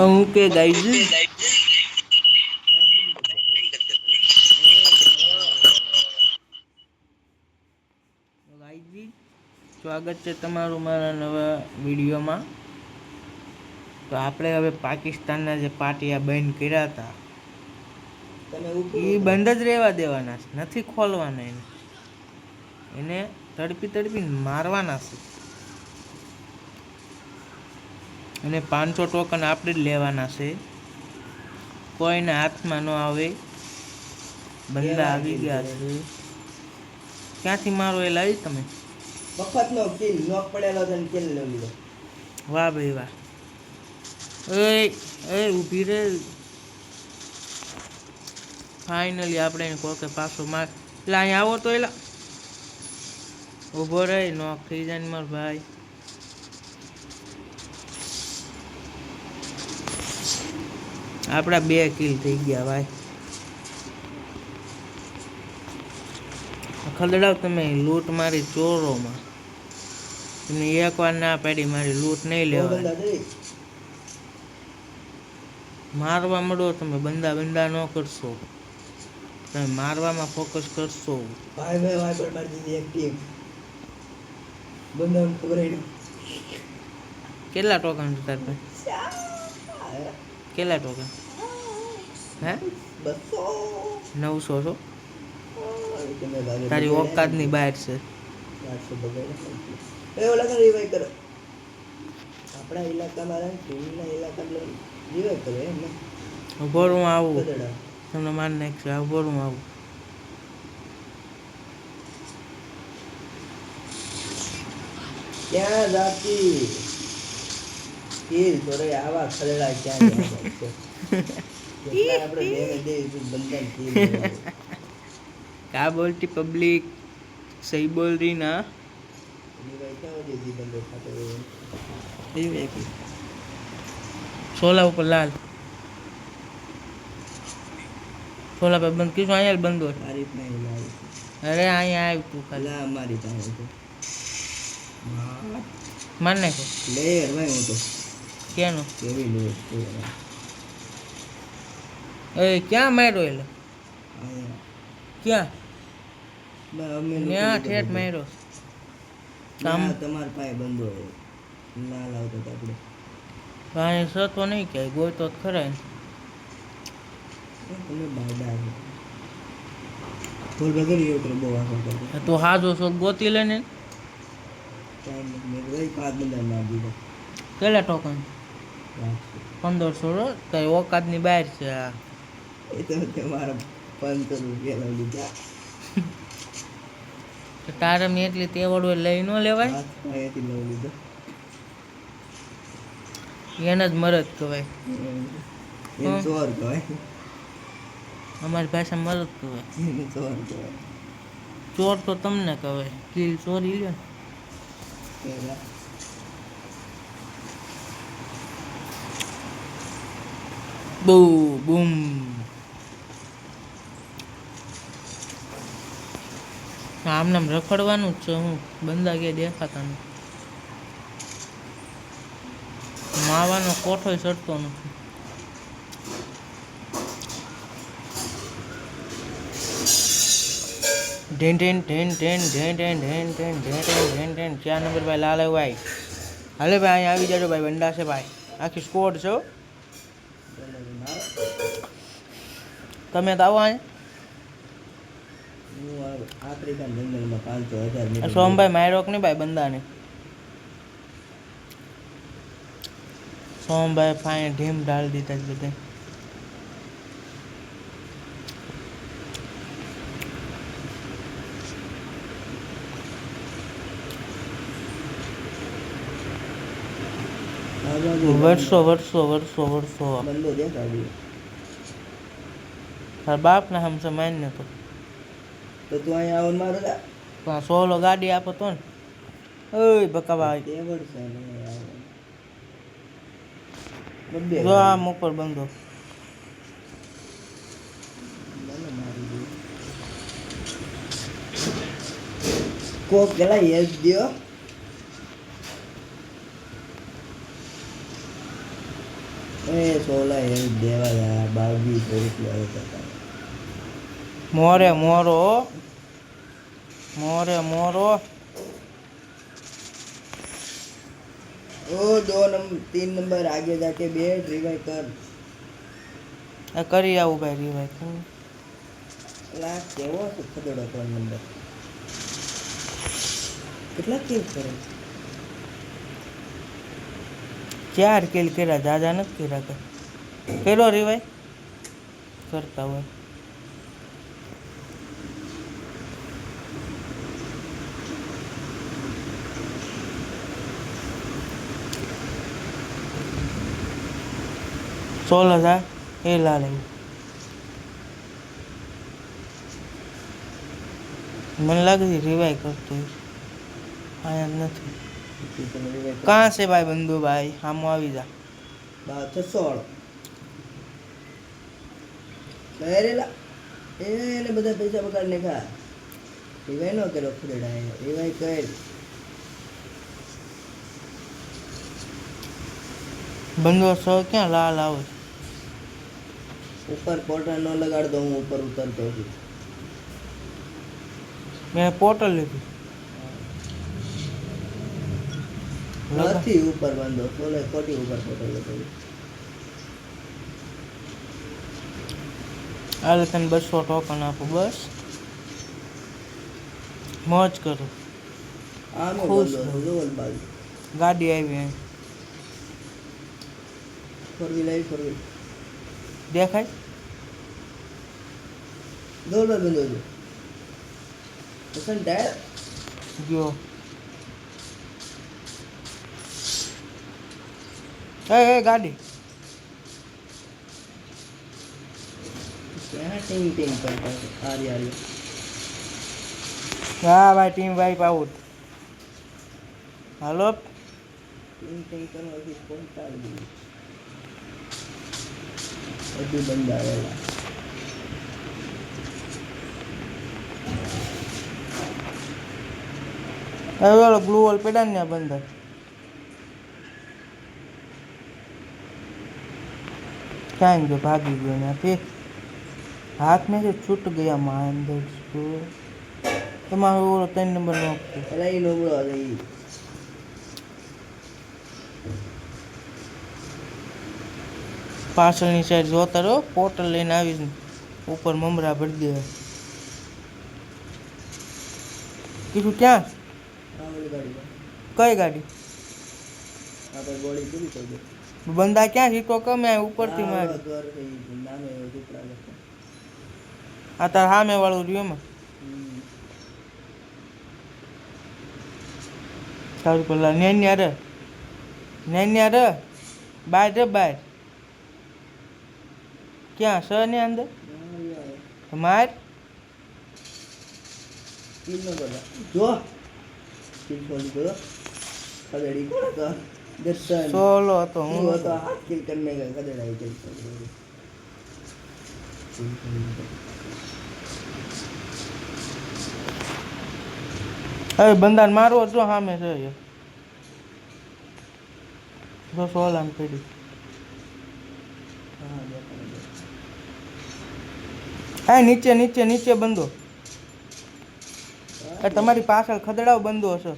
હું કે ગાઈઝ સ્વાગત છે તમારું મારા નવા વિડીયોમાં. તો આપણે હવે પાકિસ્તાનના જે પાટિયા બંધ કર્યા હતા એ બંધ જ રહેવા દેવાના છે નથી ખોલવાના એને. એને તડપી તડપી મારવાના છે. અને પાંચસો ટોકન આપણે જ લેવાના છે. કોઈને હાથમાં ન આવે. બંદા આવી ગયા છે. ક્યાંથી મારો એ લાવી તમે? વખતનો કિલ નોક પડેલો છે કિલ લઈ લીધો વાહ ભાઈ વાહ. એ એ ઊભી રે. ફાઇનલી આપણે એને કોકે પાછો માર. એટલે અહીંયા આવો તો એલા. ઊભો રહે નોક થઈ જાય મારો ભાઈ. આપણા બે કિલ થઈ ગયા ભાઈ. ખલડાવ તમે લૂંટ મારી ચોરોમાં. તમને એકવાર ના પાડી મારી લૂંટ નહીં લેવા મારવા મળો તમે બંદા બંદા ન કરશો. તમે મારવામાં ફોકસ કરશો. ભાઈ ભાઈ ભાઈ પર મારી દીધી એક ટીમ બંદા ખબર કેટલા ટોકન છે તાર પાસે? કેટલા ટોકન હે? નવસો છો તારી ઓકાતની બહાર છે. આપણા કરો એમ ઊભો આવું. તમને માર નાખશે. ઊભો આવું. ક્યાં જાતી? ઈ કા બોલતી પબ્લિક સહી બોલ રહી ના સોલા ઉપર લાલ. સોલા પર બંધ કીધું અહીંયા બંધ હોય. અરે અહીંયા આવ્યું તું ખાલી. અમારી પાસે મને લેર ભાઈ હું તો. ક્યાંનું એ ક્યાં માર્યો એટલે ક્યાં? ત્યાં ઠેઠ માર્યો. તમારા પાસે બંધો ના લાવતો હતો આપણે. પાણી તો નહીં ક્યાંય ગોતો ખરા તમે બાડા ફૂલ બગડી ગયું બહુ આખો તો હાજો શોખ ગોતી લેને કેટલા ટોકન? પંદરસો રો કઈ ઓકાતની બહાર છે આ. એ તો તમારા પંદર રૂપિયા લીધા. તો તારે મેં એટલી તેવડ લઈ ન લેવાય? હાથ લઈ લીધો. એને જ મરદ કહેવાય. ચોર કહેવાય. અમારી ભાષા મરદ કહેવાય. ચોર કહેવાય. ચોર તો તમને કહેવાય. કિલ ચોરી લ્યો ને. બહુ બૂમ આમ નામ રખડવાનું જ છે હું બંદા કે દેખાતા નથી માવાનો કોઠો ચડતો નથી ઢેન ઢેન ઢેન ઢેન ઢેન ઢેન ઢેન ઢેન ઢેન ઢેન ઢેન ઢેન ચાર નંબર ભાઈ લાલે ભાઈ હાલે ભાઈ અહીંયા આવી જાજો ભાઈ બંડા છે ભાઈ આખી સ્કોડ છે હો. તમે તો આવો અહીંયા સોમભાઈ માર્યો કે નહીં ભાઈ બંદાને? સોમભાઈ ફાઈને ઢીમ ઢાળી દીધા છે બધે. વર્ષો વર્ષો વર્ષો વર્ષો. બંદો દેખાડ્યો. તારા બાપના હમસે માન ને તો. તો તું અહીંયા આવું મારું પણ સોલો ગાડી આપો તો ને. ઓય બકાવા. જો આ મોકલ બંધો. કોક પેલા હેલ્પ દો એ સોલા એ દેવા યાર બાવીસો રૂપિયા હતા મોરે મોરો હો. મોરે મોરો ओ दो नंबर तीन नंबर आगे जाके बैठ रिवाइव कर આ કરી આવું ભાઈ રીવાય લાખ કેવો છે ખદડો ત્રણ નંબર કેટલા કિલ કરે ચાર કિલ કર્યા જાજા નથી કર્યા કે કર્યો રિવાય કરતા હોય. સોળ હજાર, એ લાલ મને લાગે રિવાય કરતો. અહીંયા નથી. તું તમે revive કર. કાં છે ભાઈ બંધુ ભાઈ આમ આવી જા બા છસો વાળો કરેલા એને બધા પૈસા બગાડ ખા રિવાઈ નો કર્યો ખુદેડા રિવાઈ કર બંધો સો ક્યાં લાલ આવે ઉપર પોર્ટર નો લગાડ દો હું ઉપર ઉતરતો છું મેં પોટલ લીધું લગા- નથી ઉપર બાંધો બોલે ખોટી ઉપર પોર્ટર લગાવી હાલે તને બસો ટોકન આપું બસ મોજ કરો આમે ખુશ બંધો રહો. છે જોવલ બાજુ ગાડી આવી અહીં. ફોર વ્હીલ આવી ફોર વ્હીલ દેખાય જોવલ બાજુ બંધો છે પસંદ ટાયર ગયો એ એ ગાડી. ટીમ ટીંગ ટીંગ કરતા આરી આરી હા ભાઈ ટીમ વાઇપ આઉટ હાલો. ટીમ ટીંગ કરવાથી પહોંચાડી દીધું. બધું બંધ આવેલા. હવે ઓલો ગ્લુ વોલ પેડા ને બંદર टाइम के बाद ही बना हाथ में से छूट गया महेंद्र को तो मैं वो तीन नंबर नोक थे अरे ये नंबर आ गई पार्सल नी साइड जो तरह पोर्टल लेने आवी ऊपर ममरा भर गया। किसू क्या? गाड़ी। कई गाड़ी? आप पूरी कर दो બંદા ક્યાં સીટો કમે ઉપરથી મારી. આ તાર હામે વાળું રહ્યું એમાં. સારું પેલા નેન્યા રે. નેન્યા રે. બાય રે બાય ક્યાં સ ને અંદર? માર? જો. દર્શન સોલો હતો હું હતો હાથ કરને ગયો આવી ગયો હવે બંધાન મારવો જો સામે છે જો સોલ આમ પડી હા નીચે નીચે નીચે બંધો. તમારી પાછળ ખદડાવ બંધો હશે.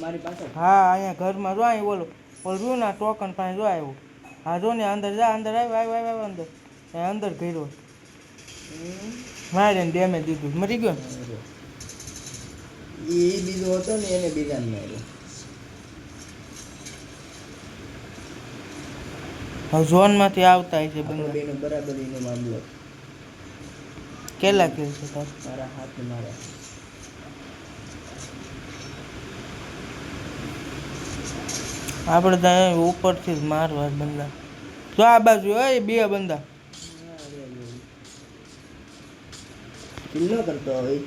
મારી પાછળ? હા અહીંયા ઘરમાં જો અહીં બોલો. ઓલું ના ટોકન પાસે જો આવ્યું. હા જો ને અંદર જા અંદર આવ્યો આવ્યો આવ્યો આવ્યો અંદર. એ અંદર ઘેરો મારે ડેમેજ દીધું. મરી ગયો એ બીજો હતો ને એને બીજાને માર્યો. હવે ઝોનમાંથી આવતા છે બંને બરાબર એનો મામલો. કેટલા કિલ છે તાર? મારા હાથ મારા. આપણે ત્યાં ઉપરથી જ મારવા બંદા તો આ બાજુ એ બે બંદા હોય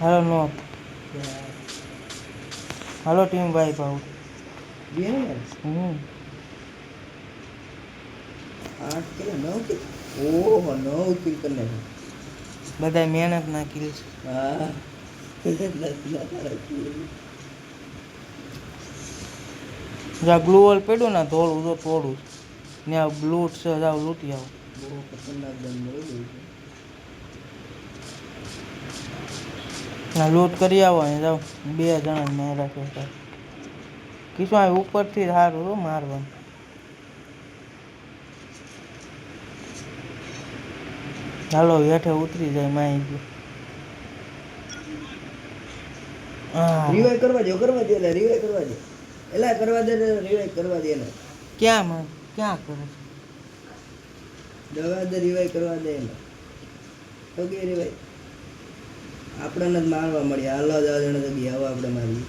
હાલો નો. હાલો ટીમ ભાઈ ભાવ બધા મહેનત ના કિલ છે. હા ગ્લુ kill. પડ્યું ને થોડું તો થોડું ને આ બ્લૂટ છે જાવ લૂંટી આવો. ના લૂંટ કરી આવો ને જાવ બે જણા ને છે કીશું આ ઉપરથી સારું હો, મારવાનું. ચાલો હેઠે ઉતરી જાય માઈ રિવાઇવ કરવા દો કરવા દે એટલે રિવાઈ કરવા દે એલા કરવા દે રિવાઈ કરવા દે એને ક્યાં માં? ક્યાં કરે દવા દે રિવાઈ કરવા દે એને તો કે રિવાઈ આપણને જ મારવા મળી. હાલો દવા જણે તો બી આવો આપણે મારી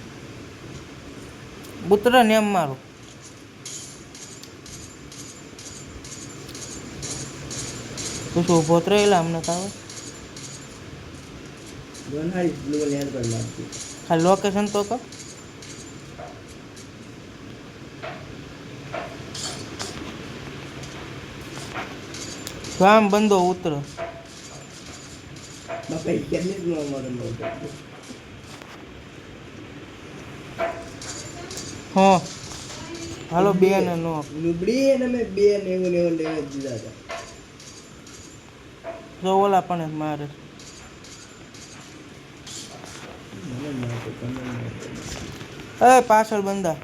પુત્ર ને એમ મારો. તું શું જ અમને તાવ બનાવી યાદ કરી મારતી ખાલી લોકેશન તો કહો આમ બંધો ઉતરો હો હાલો બે ને નો લુબડી અને મેં બે નેવું નેવું જ દીધા હતા જો ઓલા પણ મારે એ, પાછળ બંધા.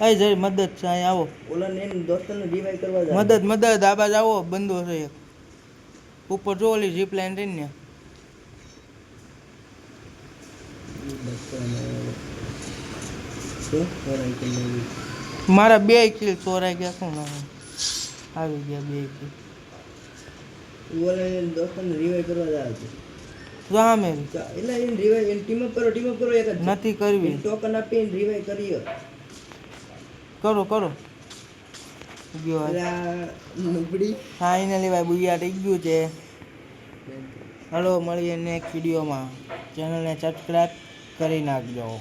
અહીં જઈ મદદ છે અહીં આવો. મદદ મદદ, આ બાજુ આવો, બંધો છે એક. ઉપર જો ઓલી જીપ લાઈન રહી ને મારા બે કિલ ચોરાઈ ગયા શું ના આવી ગયા બે કિલ ઓલા ને રિવાઇવ કરવા જાય છે. ચા- એટલે એને રિવાઇવ એને ટીમ અપ કરો ટીમ અપ કરો એક નથી કરવી. ટોકન આપીને રિવાઇવ કરીએ. કરો કરો. ગયો લુબડી ફાઇનલી ભાઈ બુયા થઈ ગયું છે. હલો મળીએ નેક્સ્ટ વિડીયોમાં ચેનલને સબસ્ક્રાઈબ કરી નાખજો.